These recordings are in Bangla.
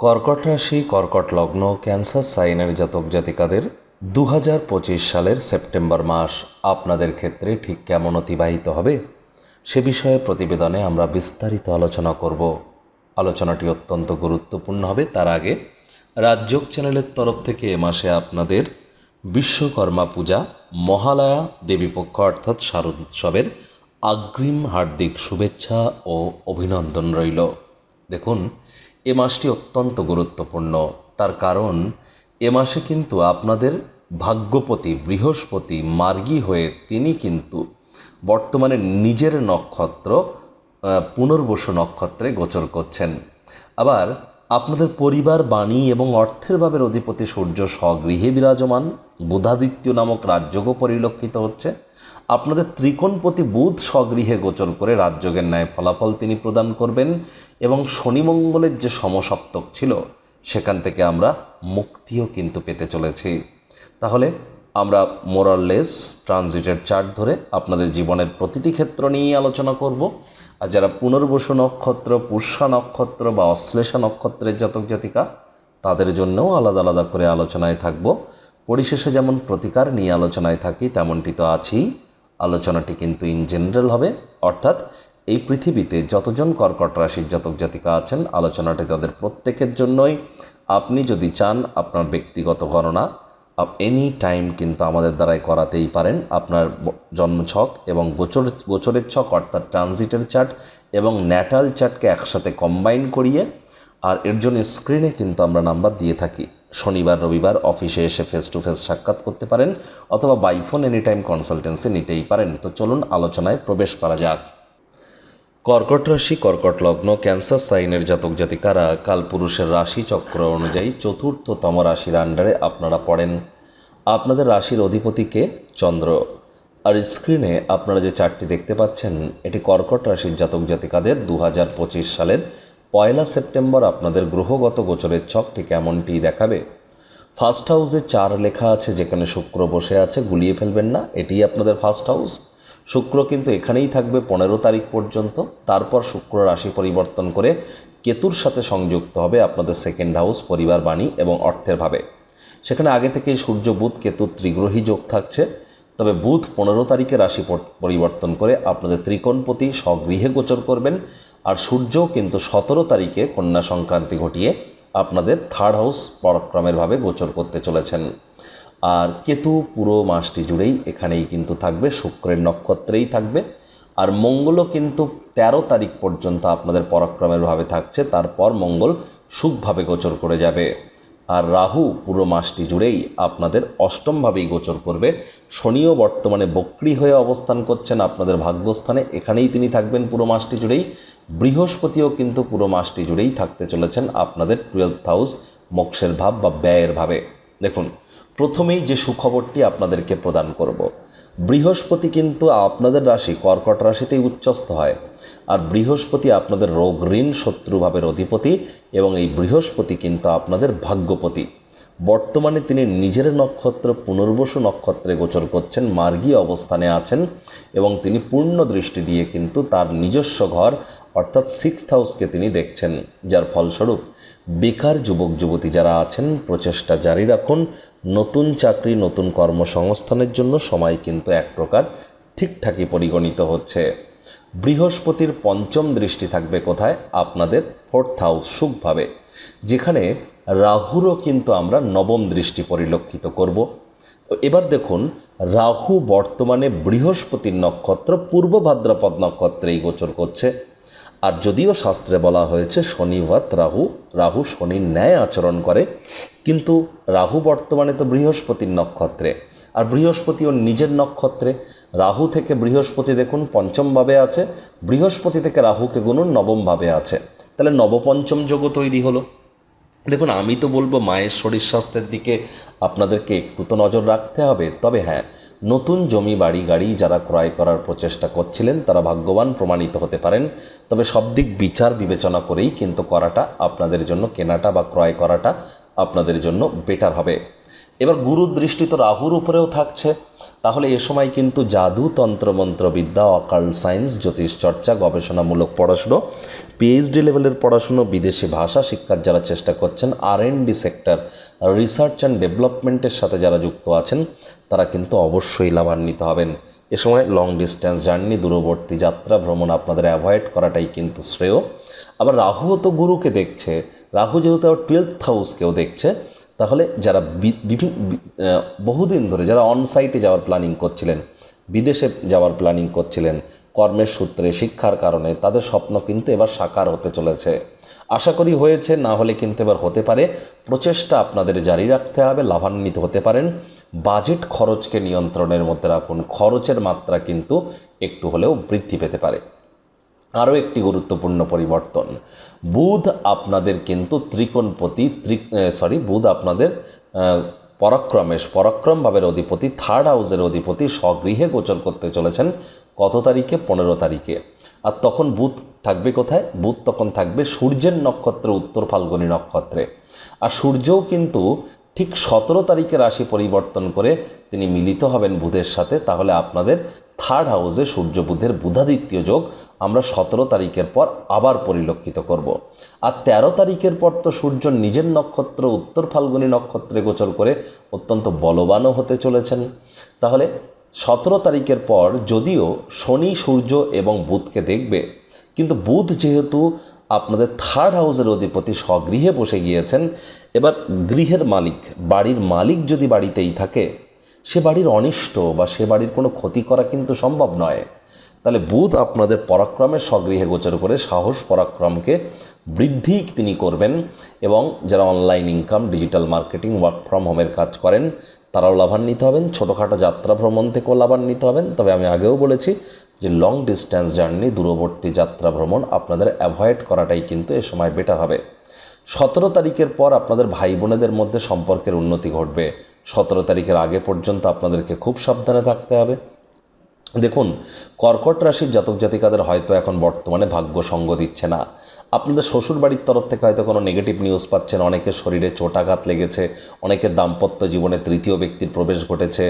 কর্কট রাশি, কর্কট লগ্ন, ক্যান্সার সাইনের জাতক জাতিকাদের দু হাজার পঁচিশ সালের সেপ্টেম্বর মাস আপনাদের ক্ষেত্রে ঠিক কেমন অতিবাহিত হবে? সে বিষয়ে প্রতিবেদনে আমরা বিস্তারিত আলোচনা করব। আলোচনাটি অত্যন্ত গুরুত্বপূর্ণ হবে। তার আগে রাজযোগ চ্যানেলের তরফ থেকে এ মাসে আপনাদের বিশ্বকর্মা পূজা, মহালয়া দেবীপক্ষ অর্থাৎ শারদ উৎসবের অগ্রিম হার্দিক শুভেচ্ছা ও অভিনন্দন রইল। দেখুন এ মাসটি অত্যন্ত গুরুত্বপূর্ণ। তার কারণ, এ মাসে কিন্তু আপনাদের ভাগ্যপতি, বৃহস্পতি মার্গী হয়ে তিনি কিন্তু বর্তমানে নিজের নক্ষত্র পুনর্বসু নক্ষত্রে গোচর করছেন। আবার আপনাদের পরিবার, বাণী এবং অর্থের ভাবের অধিপতি সূর্য স্বগৃহে বিরাজমান, বুধাদিত্য নামক রাজযোগও পরিলক্ষিত হচ্ছে। আপনাদের ত্রিকোণপতি বুধ স্বগৃহে গোচর করে রাজযোগের ন্যায় ফলাফল তিনি প্রদান করবেন এবং শনি মঙ্গলের যে সমসপ্তক ছিল, সেখান থেকে আমরা মুক্তিও কিন্তু পেতে চলেছি। তাহলে আমরা মোরাললেস ট্রানজিটের চার্ট ধরে আপনাদের জীবনের প্রতিটি ক্ষেত্র নিয়েই আলোচনা করব। আর যারা পুনর্বসু নক্ষত্র, পুষ্যা নক্ষত্র বা অশ্লেষা নক্ষত্রের জাতক জাতিকা, তাদের জন্যও আলাদা আলাদা করে আলোচনায় থাকব। পরিশেষে যেমন প্রতিকার নিয়ে আলোচনায় থাকি, তেমনটি তো আছেই। আলোচনাটি কিন্তু ইন জেনারেল হবে। অর্থাৎ এই পৃথিবীতে যতজন কর্কট রাশির জাতক জাতিকা আছেন, আলোচনাটি তাদের প্রত্যেকের জন্যই। আপনি যদি চান আপনার ব্যক্তিগত গণনা এনি টাইম কিন্তু আমাদের দ্বারাই করাতেই পারেন। আপনার জন্মছক এবং গোচর, গোচরের ছক অর্থাৎ ট্রানজিটের চার্ট এবং ন্যাটাল চার্টকে একসাথে কম্বাইন করিয়ে আর এর জন্য স্ক্রিনে কিন্তু আমরা নাম্বার দিয়ে থাকি। শনিবার, রবিবার অফিসে এসে ফেস টু ফেস সাক্ষাৎ করতে পারেন অথবা বাইফোন এনি টাইম কনসালটেন্সি নিতেই পারেন। তো চলুন আলোচনায় প্রবেশ করা যাক। কর্কট রাশি, কর্কট লগ্ন, ক্যান্সার সাইনের জাতক জাতিকারা কালপুরুষের রাশি চক্র অনুযায়ী চতুর্থতম রাশির আন্ডারে আপনারা পড়েন। আপনাদের রাশির অধিপতিকে চন্দ্র। আর স্ক্রিনে আপনারা যে চারটি দেখতে পাচ্ছেন, এটি কর্কট রাশির জাতক জাতিকাদের দু হাজার পঁচিশ সালের পয়লা সেপ্টেম্বর আপনাদের গ্রহগত গোচরের ছকটি কেমনটি দেখাবে? ফার্স্ট হাউসে চার লেখা আছে, যেখানে শুক্র বসে আছে, গুলিয়ে ফেলবেন না, এটিই আপনাদের ফার্স্ট হাউস শুক্র কিন্তু এখানেই থাকবে পনেরো তারিখ পর্যন্ত, তারপর শুক্র রাশি পরিবর্তন করে কেতুর সাথে সংযুক্ত হবে আপনাদের সেকেন্ড হাউস পরিবার বাণী এবং অর্থের ভাবে। সেখানে আগে থেকেই সূর্য, বুধ, কেতু, ত্রিগ্রহী যোগ থাকছে। তবে বুধ পনেরো তারিখে রাশি পর- পরিবর্তন করে আপনাদের ত্রিকোণপতি স্বগৃহে গোচর করবেন। আর সূর্যও কিন্তু সতেরো তারিখে কন্যা সংক্রান্তি ঘটিয়ে আপনাদের থার্ড হাউস পরাক্রমের ভাবে গোচর করতে চলেছেন। আর কেতু পুরো মাসটি জুড়েই এখানেই কিন্তু থাকবে, শুক্রের নক্ষত্রেই থাকবে। আর মঙ্গলও কিন্তু ১৩ তারিখ পর্যন্ত আপনাদের পরাক্রমের ভাবে থাকছে। তারপর মঙ্গল সুখভাবে গোচর করে যাবে। আর রাহু পুরো মাসটি জুড়েই আপনাদের অষ্টমভাবেই গোচর করবে। শনিও বর্তমানে বক্রি হয়ে অবস্থান করছেন আপনাদের ভাগ্যস্থানে। এখানেই তিনি থাকবেন পুরো মাসটি জুড়েই। বৃহস্পতিও কিন্তু পুরো মাসটি জুড়েই থাকতে চলেছেন আপনাদের টুয়েলভ হাউস মোক্ষের ভাব বা ব্যয়ের ভাবে। দেখুন, প্রথমেই যে সুখবরটি আপনাদেরকে প্রদান করব। বৃহস্পতি কিন্তু আপনাদের রাশি, কর্কট রাশিতেই উচ্চস্থ হয়। আর বৃহস্পতি আপনাদের রোগ, ঋণ শত্রুভাবের অধিপতি এবং এই বৃহস্পতি কিন্তু আপনাদের ভাগ্যপতি। বর্তমানে তিনি নিজের নক্ষত্র, পুনর্বসু নক্ষত্রে গোচর করছেন, মার্গী অবস্থানে আছেন এবং তিনি পূর্ণ দৃষ্টি দিয়ে কিন্তু তার নিজস্ব ঘর, অর্থাৎ সিক্স হাউসকে তিনি দেখছেন, যার ফলস্বরূপ বেকার যুবক, যুবতী যারা আছেন, প্রচেষ্টা জারি রাখুন। নতুন চাকরি, নতুন কর্মসংস্থানের জন্য সময় কিন্তু এক প্রকার ঠিকঠাকই পরিগণিত হচ্ছে। বৃহস্পতির পঞ্চম দৃষ্টি থাকবে কোথায়? আপনাদের ফোর্থ হাউস সুখভাবে। যেখানে রাহুরও কিন্তু আমরা নবম দৃষ্টি পরিলক্ষিত করব। তো এবার দেখুন, রাহু বর্তমানে বৃহস্পতির নক্ষত্র, পূর্ব ভাদ্রপদ নক্ষত্রেই গোচর করছে। আর যদিও শাস্ত্রে বলা হয়েছে শনিভাত রাহু রাহু শনির ন্যায় আচরণ করে, কিন্তু রাহু বর্তমানে তো বৃহস্পতির নক্ষত্রে। আর বৃহস্পতি ওর নিজের নক্ষত্রে, রাহু থেকে বৃহস্পতি দেখুন পঞ্চমভাবে আছে, বৃহস্পতি থেকে রাহুকে গুনুন নবমভাবে আছে। তাহলে নবপঞ্চম যোগও তৈরি হলো। দেখুন, আমি তো বলব মায়ের শরীর স্বাস্থ্যের দিকে আপনাদেরকে একটু তো নজর রাখতে হবে। তবে হ্যাঁ নতুন জমি, বাড়ি, গাড়ি যারা ক্রয় করার প্রচেষ্টা করছিলেন, তারা ভাগ্যবান, প্রমাণিত হতে পারেন। তবে সব দিক বিচার, বিবেচনা করেই কিন্তু করাটা আপনাদের জন্য, কেনাটা বা ক্রয় করাটা আপনাদের জন্য বেটার হবে। এবার গুরুর দৃষ্টি তো রাহুর উপরেও থাকছে। তাহলে এ সময় কিন্তু জাদু তন্ত্রমন্ত্র বিদ্যা অকাল্ট সায়েন্স জ্যোতিষচর্চা গবেষণামূলক পড়াশুনো পিএইচডি লেভেলের পড়াশুনো, বিদেশি ভাষা, শিক্ষার যারা চেষ্টা করছেন R D sector research and ডেভেলপমেন্টের সাথে যারা যুক্ত আছেন, তারা কিন্তু অবশ্যই লাভান্বিত হবেন। এ সময় লং ডিস্ট্যান্স জার্নি দূরবর্তী যাত্রা, ভ্রমণ আপনাদের অ্যাভয়েড করাটাই কিন্তু শ্রেয়। আবার রাহুও তো গুরুকে দেখছে, রাহু যেহেতু টুয়েলথ হাউসকেও দেখছে তাহলে যারা বিভিন্ন বহুদিন ধরে যারা অনসাইটে যাওয়ার প্ল্যানিং করছিলেন, বিদেশে যাওয়ার প্ল্যানিং করছিলেন, কর্মের সূত্রে, শিক্ষার কারণে, তাদের স্বপ্ন কিন্তু এবার সাকার হতে চলেছে। আশা করি হয়েছে, না হলে কিন্তু এবার হতে পারে। প্রচেষ্টা আপনাদের জারি রাখতে হবে, লাভান্বিত হতে পারেন। বাজেট খরচকে নিয়ন্ত্রণের মধ্যে রাখুন, খরচের মাত্রা কিন্তু একটু হলেও বৃদ্ধি পেতে পারে। আরও একটি গুরুত্বপূর্ণ পরিবর্তন। বুধ আপনাদের কিন্তু ত্রিকোণপতি, ত্রি সরি বুধ আপনাদের পরাক্রমেশ, পরাক্রম ভাবের অধিপতি থার্ড হাউসের অধিপতি, স্বগৃহে গোচর করতে চলেছেন কত তারিখে? পনেরো তারিখে। আর তখন বুধ থাকবে কোথায়? বুধ তখন থাকবে সূর্যের নক্ষত্রে, উত্তর ফাল্গুনী নক্ষত্রে। আর সূর্যও কিন্তু ঠিক সতেরো তারিখে রাশি পরিবর্তন করে তিনি মিলিত হবেন বুধের সাথে, তাহলে আপনাদের থার্ড হাউসে সূর্য বুধের বুধাদিত্য যোগ আমরা সতেরো তারিখের পর আবার পরিলক্ষিত করব। আর তেরো তারিখের পর তো সূর্য নিজের নক্ষত্র, উত্তর ফাল্গুনী নক্ষত্রে গোচর করে অত্যন্ত বলবানও হতে চলেছেন। তাহলে সতেরো তারিখের পর যদিও শনি, সূর্য এবং বুধকে দেখবে, কিন্তু বুধ যেহেতু আপনাদের থার্ড হাউসের অধিপতি স্বগৃহে বসে গিয়েছেন এবার গৃহের মালিক, বাড়ির মালিক যদি বাড়িতেই থাকে, সে বাড়ির অনিষ্ট বা সে বাড়ির কোনো ক্ষতি করা কিন্তু সম্ভব নয়। তাহলে বুধ আপনাদের পরাক্রমের স্বগৃহে গোচর করে সাহস পরাক্রমকে বৃদ্ধি তিনি করবেন এবং যারা online income, digital marketing, work from হোমের কাজ করেন, তারাও লাভান্বিত হবেন। ছোটোখাটো যাত্রা ভ্রমণ থেকেও লাভান্বিত হবেন। তবে আমি আগেও বলেছি যে লং ডিস্ট্যান্স জার্নি দূরবর্তী যাত্রা ভ্রমণ আপনাদের অ্যাভয়েড করাটাই কিন্তু এ সময় বেটার হবে। সতেরো তারিখের পর আপনাদের ভাই বোনেদের মধ্যে সম্পর্কের উন্নতি ঘটবে। সতেরো তারিখের আগে পর্যন্ত আপনাদেরকে খুব সাবধানে থাকতে হবে। দেখুন, কর্কট রাশির জাতক জাতিকাদের হয়তো এখন বর্তমানে ভাগ্য সঙ্গ দিচ্ছে না। আপনাদের শ্বশুর বাড়ির তরফ থেকে হয়তো কোনো নেগেটিভ নিউজ পাচ্ছেন, অনেকের শরীরে চোটাঘাত লেগেছে, অনেকের দাম্পত্য জীবনে তৃতীয় ব্যক্তির প্রবেশ ঘটেছে,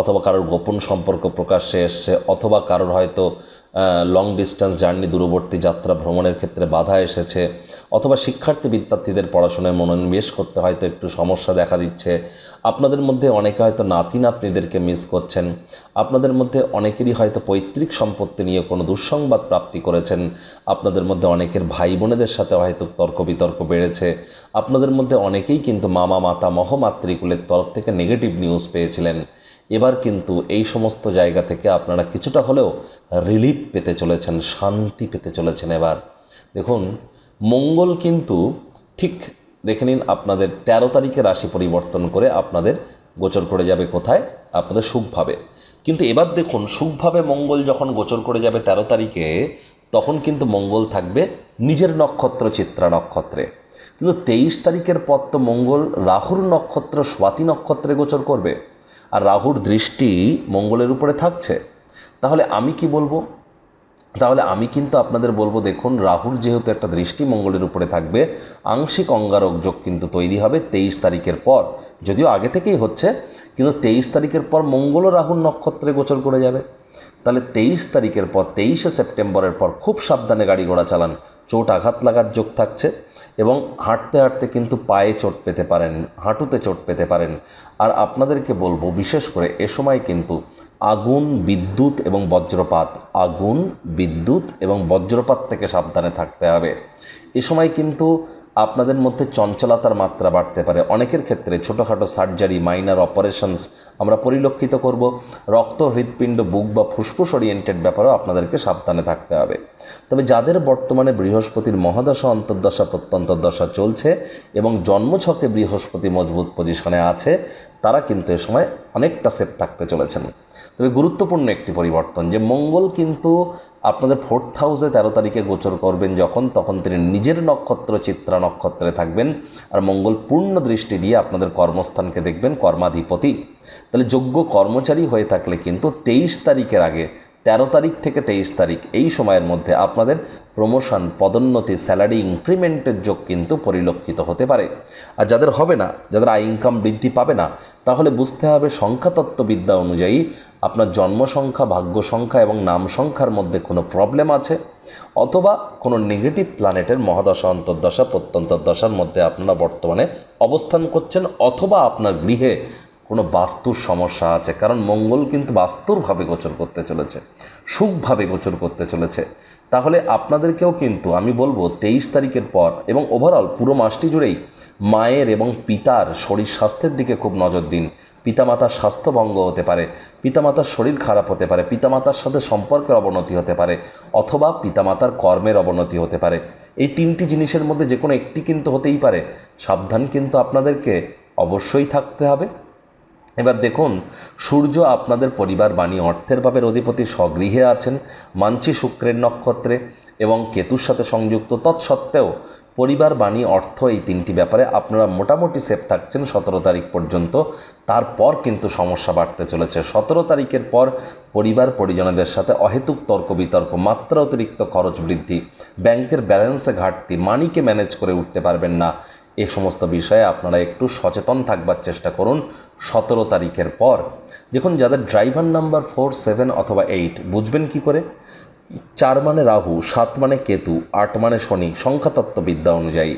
অথবা কারোর গোপন সম্পর্ক প্রকাশ্যে এসছে, অথবা কারোর হয়তো লং ডিস্টেন্স জার্নি দূরবর্তী যাত্রা, ভ্রমণের ক্ষেত্রে বাধা এসেছে, অথবা শিক্ষার্থী বিদ্যার্থীদের পড়াশোনায় মনোনিবেশ করতে হয়তো একটু সমস্যা দেখা দিচ্ছে। আপনাদের মধ্যে অনেকে হয়তো নাতি নাতনিদেরকে মিস করছেন। আপনাদের মধ্যে অনেকেরই হয়তো পৈতৃক সম্পত্তি নিয়ে কোনো দুঃসংবাদ প্রাপ্তি করেছেন। আপনাদের মধ্যে অনেকের ভাই বোনেদের সাথে হয়তো তর্ক বিতর্ক বেড়েছে। আপনাদের মধ্যে অনেকেই কিন্তু মামা, মাতা, মহমাতৃকুলের তরফ থেকে নেগেটিভ নিউজ পেয়েছিলেন। এবার কিন্তু এই সমস্ত জায়গা থেকে আপনারা কিছুটা হলেও রিলিফ পেতে চলেছেন, শান্তি পেতে চলেছেন এবার। দেখুন, মঙ্গল কিন্তু ঠিক দেখে নিন আপনাদের তেরো তারিখে রাশি পরিবর্তন করে আপনাদের গোচর করে যাবে কোথায়? আপনাদের সুখভাবে কিন্তু এবার দেখুন সুখভাবে মঙ্গল যখন গোচর করে যাবে তেরো তারিখে, তখন কিন্তু মঙ্গল থাকবে নিজের নক্ষত্র চিত্রা নক্ষত্রে। কিন্তু তেইশ তারিখের পর তো মঙ্গল রাহুর নক্ষত্র, স্বাতি নক্ষত্রে গোচর করবে। আর রাহুর দৃষ্টি মঙ্গলের উপরে থাকছে। তাহলে আমি কি বলব? তাহলে আমি কিন্তু আপনাদের বলব, দেখুন, রাহুর যেহেতু একটা দৃষ্টি মঙ্গলের উপরে থাকবে, আংশিক অঙ্গারক যোগ কিন্তু তৈরি হবে তেইশ তারিখের পর। যদিও আগে থেকেই হচ্ছে, কিন্তু তেইশ তারিখের পর মঙ্গলও রাহুর নক্ষত্রে গোচর করে যাবে। তাহলে তেইশ তারিখের পর, তেইশে সেপ্টেম্বরের পর খুব সাবধানে গাড়ি ঘোড়া চালান, চোট আঘাত লাগার যোগ থাকছে। এবং হাঁটতে হাঁটতে কিন্তু পায়ে চোট পেতে পারেন, হাঁটুতে চোট পেতে পারেন। আর আপনাদেরকে বলব, বিশেষ করে এ সময় কিন্তু আগুন, বিদ্যুৎ এবং বজ্রপাত, আগুন, বিদ্যুৎ এবং বজ্রপাত থেকে সাবধানে থাকতে হবে। এ সময় কিন্তু আপনাদের মধ্যে চঞ্চলতার মাত্রা বাড়তে পারে। অনেকের ক্ষেত্রে ছোটোখাটো সার্জারি, মাইনার অপারেশনস আমরা পরিলক্ষিত করব। রক্ত, হৃৎপিণ্ড, বুক বা ফুসফুস ওরিয়েন্টেড ব্যাপারেও আপনাদেরকে সাবধানে থাকতে হবে। তবে যাদের বর্তমানে বৃহস্পতির মহাদশা, অন্তর্দশা প্রত্যন্তর্দশা চলছে এবং জন্মছকে বৃহস্পতি মজবুত পজিশনে আছে, তারা কিন্তু এ সময় অনেকটা সেফ থাকতে চলেছেন। তবে গুরুত্বপূর্ণ একটি পরিবর্তন যে মঙ্গল কিন্তু আপনাদের ফোর্থ হাউসে তেরো তারিখে গোচর করবেন যখন, তখন তিনি নিজের নক্ষত্র চিত্রা নক্ষত্রে থাকবেন আর মঙ্গল পূর্ণ দৃষ্টি দিয়ে আপনাদের কর্মস্থানকে দেখবেন, কর্মাধিপতি। তাহলে যোগ্য কর্মচারী হয়ে থাকলে কিন্তু তেইশ তারিখের আগে তেরো তারিখ থেকে তেইশ তারিখ এই সময়ের মধ্যে আপনাদের প্রমোশন পদোন্নতি স্যালারি ইনক্রিমেন্টের যোগ কিন্তু পরিলক্ষিত হতে পারে। আর যাদের হবে না, যাদের আয় ইনকাম বৃদ্ধি পাবে না, তাহলে বুঝতে হবে সংখ্যাতত্ত্ববিদ্যা অনুযায়ী আপনার জন্ম সংখ্যা, ভাগ্য সংখ্যা এবং নাম সংখ্যার মধ্যে কোনো প্রবলেম আছে অথবা কোনো নেগেটিভ প্ল্যানেটের মহাদশা, অন্তর্দশা প্রত্যন্তর দশার মধ্যে আপনারা বর্তমানে অবস্থান করছেন অথবা আপনার গৃহে কোনো বাস্তুর সমস্যা আছে। কারণ মঙ্গল কিন্তু বাস্তুরভাবে গোচর করতে চলেছে, সুখভাবে গোচর করতে চলেছে। তাহলে আপনাদেরকেও কিন্তু আমি বলব তেইশ তারিখের পর এবং ওভারঅল পুরো মাসটি জুড়েই মায়ের এবং পিতার শরীর স্বাস্থ্যের দিকে খুব নজর দিন। পিতামাতার স্বাস্থ্যভঙ্গ হতে পারে, পিতামাতার শরীর খারাপ হতে পারে, পিতামাতার সাথে সম্পর্কের অবনতি হতে পারে অথবা পিতামাতার কর্মের অবনতি হতে পারে। এই তিনটি জিনিসের মধ্যে যে কোনো একটি কিন্তু হতেই পারে। সাবধান কিন্তু আপনাদেরকে অবশ্যই থাকতে হবে। এবার দেখুন, সূর্য আপনাদের পরিবার বাণী অর্থের ভাবের অধিপতি স্বগৃহে আছেন, মানছি শুক্রের নক্ষত্রে এবং কেতুর সাথে সংযুক্ত। তৎসত্ত্বেও পরিবার বাণী অর্থ এই তিনটি ব্যাপারে আপনারা মোটামুটি সেফ থাকছেন সতেরো তারিখ পর্যন্ত। তারপর কিন্তু সমস্যা বাড়তে চলেছে। সতেরো তারিখের পর পরিবার পরিজনদের সাথে অহেতুক তর্ক বিতর্ক মাত্রা অতিরিক্ত খরচ বৃদ্ধি, ব্যাংকের ব্যালেন্সে ঘাটতি, মানিকে ম্যানেজ করে উঠতে পারবেন না। এ সমস্ত বিষয়ে আপনারা একটু সচেতন থাকবার চেষ্টা করুন সতেরো তারিখের পর। দেখুন, যাদের ড্রাইভার নাম্বার ফোর, সেভেন অথবা এইট, বুঝবেন কি করে? চার মানে রাহু, সাত মানে কেতু, আট মানে শনি, সংখ্যাতত্ত্ববিদ্যা অনুযায়ী।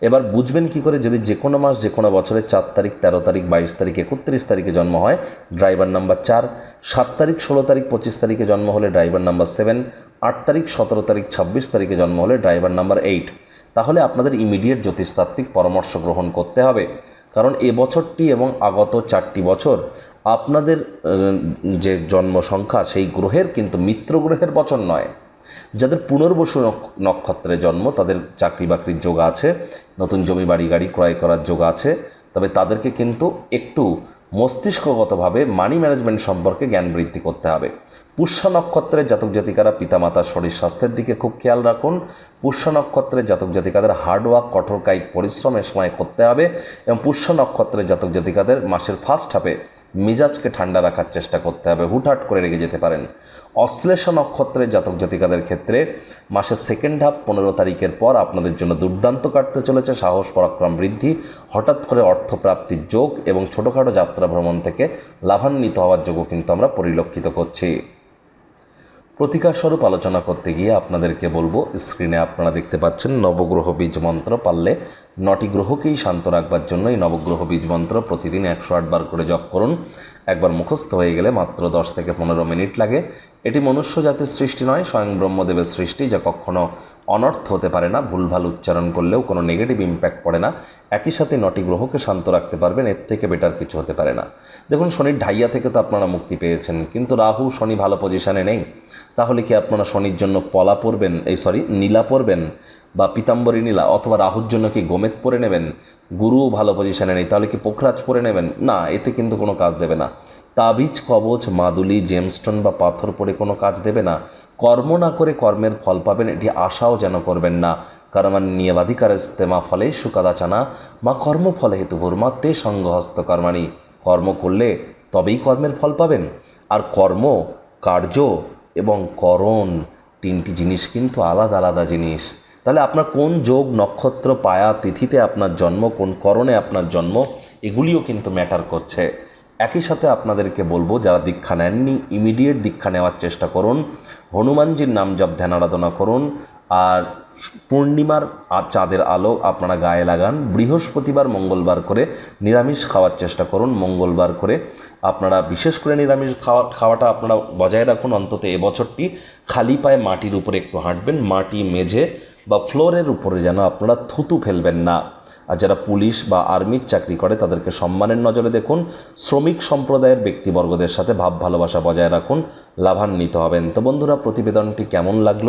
এবার বুঝবেন কি করে, যদি যে কোনো মাস, যে কোনো বছরের চার তারিখ, তেরো তারিখ, বাইশ তারিখ, একত্রিশ তারিখে জন্ম হয়, ড্রাইভার নাম্বার চার। সাত তারিখ, ষোলো তারিখ, পঁচিশ তারিখে জন্ম হলে ড্রাইভার নাম্বার সেভেন। আট তারিখ, সতেরো তারিখ, ছাব্বিশ তারিখে জন্ম হলে ড্রাইভার নাম্বার এইট। তাহলে আপনাদের ইমিডিয়েট জ্যোতিষতাত্ত্বিক পরামর্শ গ্রহণ করতে হবে। কারণ এ বছরটি এবং আগত চারটি বছর আপনাদের যে জন্ম সংখ্যা সেই গ্রহের কিন্তু মিত্র গ্রহের বছর নয়। যাদের পুনর্বসু নক্ষ- নক্ষত্রে জন্ম, তাদের চাকরি বাকরির যোগ আছে, নতুন জমি বাড়ি গাড়ি ক্রয় করার যোগ আছে, তবে তাদেরকে কিন্তু একটু মস্তিষ্কগতভাবে মানি ম্যানেজমেন্ট সম্পর্কে জ্ঞান বৃদ্ধি করতে হবে। পুষ্য নক্ষত্রের জাতক জাতিকারা পিতামাতার শরীর স্বাস্থ্যের দিকে খুব খেয়াল রাখুন। পুষ্য নক্ষত্রের জাতক জাতিকাদের হার্ডওয়ার্ক কঠোর কায়িক পরিশ্রমের সময় করতে হবে এবং পুষ্য নক্ষত্রের জাতক জাতিকাদের মাসের ফার্স্ট হাফে মেজাজকে ঠান্ডা রাখার চেষ্টা করতে হবে। হুটহাট করে রেগে যেতে পারেন। অশ্লেষা নক্ষত্রের জাতক জাতিকাদের ক্ষেত্রে মাসের সেকেন্ড হাফ পনেরো তারিখের পর আপনাদের জন্য দুর্দান্ত কাটতে চলেছে। সাহস, পরাক্রম বৃদ্ধি, হঠাৎ করে অর্থপ্রাপ্তির যোগ এবং ছোটোখাটো যাত্রা ভ্রমণ থেকে লাভান্বিত হওয়ার যোগও কিন্তু আমরা পরিলক্ষিত করছি। প্রতিকার স্বরূপ আলোচনা করতে গিয়ে আপনাদেরকে বলব স্ক্রিনে আপনারা দেখতে পাচ্ছেন নবগ্রহ বীজ মন্ত্র পারলে নটি গ্রহকেই শান্ত রাখবার জন্য এই নবগ্রহ বীজ মন্ত্র প্রতিদিন একশো আটবার করে জপ করুন। একবার মুখস্থ হয়ে গেলে মাত্র দশ থেকে পনেরো মিনিট লাগে। এটি মনুষ্য জাতির সৃষ্টি নয়, স্বয়ং ব্রহ্মদেবের সৃষ্টি, যা কখনো অনর্থ হতে পারে না, ভুলভাল উচ্চারণ করলেও কোনো নেগেটিভ ইম্প্যাক্ট পড়ে না। একই সাথে নটি গ্রহকে শান্ত রাখতে পারবেন, এর থেকে বেটার কিছু হতে পারে না। দেখুন, শনির ঢাইয়া থেকে তো আপনারা মুক্তি পেয়েছেন, কিন্তু রাহু শনি ভালো পজিশানে নেই। তাহলে কি আপনারা শনির জন্য পলা পরবেন? এই সরি নীলা পরবেন? বা পিতাম্বরী নীলা, অথবা রাহুর জন্য কি গোমেদ পরে নেবেন? গুরুও ভালো পজিশানে নেই, তাহলে কি পোখরাজ পরে নেবেন? না, এতে কিন্তু কোনো কাজ দেবে না। তাবিজ, কবচ, মাদুলি জেমস্টোন বা পাথর পরে কোনো কাজ দেবে না। কর্ম না করে কর্মের ফল পাবেন, এটি আশাও যেন করবেন না। কারণ নিয়বাধিকার ইস্তেমা ফলে সুকাদাচানা মা কর্মফলে হেতু মা তে সঙ্গহস্ত কর্মাণী। কর্ম করলে তবেই কর্মের ফল পাবেন। আর কর্ম, কার্য এবং করণ তিনটি জিনিস কিন্তু আলাদা আলাদা জিনিস। তাহলে আপনার কোন যোগ, নক্ষত্র, পায়া, তিথিতে আপনার জন্ম, কোন করণে আপনার জন্ম, এগুলিও কিন্তু ম্যাটার করছে। একই সাথে আপনাদেরকে বলব, যারা দীক্ষা নেননি ইমিডিয়েট দীক্ষা নেওয়ার চেষ্টা করুন, হনুমানজির নাম জপ ধ্যান আরাধনা করুন, আর পূর্ণিমার আর চাঁদের আলো আপনারা গায়ে লাগান, বৃহস্পতিবার, মঙ্গলবার করে নিরামিষ খাওয়ার চেষ্টা করুন, মঙ্গলবার করে আপনারা, বিশেষ করে নিরামিষ খাওয়া খাওয়াটা আপনারা বজায় রাখুন, অন্তত এবছরটি খালি পায়ে মাটির উপরে একটু হাঁটবেন, মাটি মেঝে বা ফ্লোরের উপরে যেন আপনারা থুতু ফেলবেন না। আর যারা পুলিশ বা আর্মির চাকরি করে, তাদেরকে সম্মানের নজরে দেখুন। শ্রমিক সম্প্রদায়ের ব্যক্তিবর্গদের সাথে ভাব ভালোবাসা বজায় রাখুন, লাভান্বিত হবেন। তো বন্ধুরা, প্রতিবেদনটি কেমন লাগল?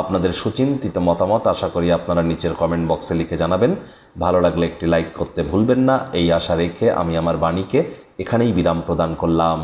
আপনাদের সুচিন্তিত মতামত আশা করি আপনারা নিচের কমেন্ট বক্সে লিখে জানাবেন। ভালো লাগলে একটি লাইক করতে ভুলবেন না। এই আশা রেখে আমি আমার বাণীকে এখানেই বিরাম প্রদান করলাম।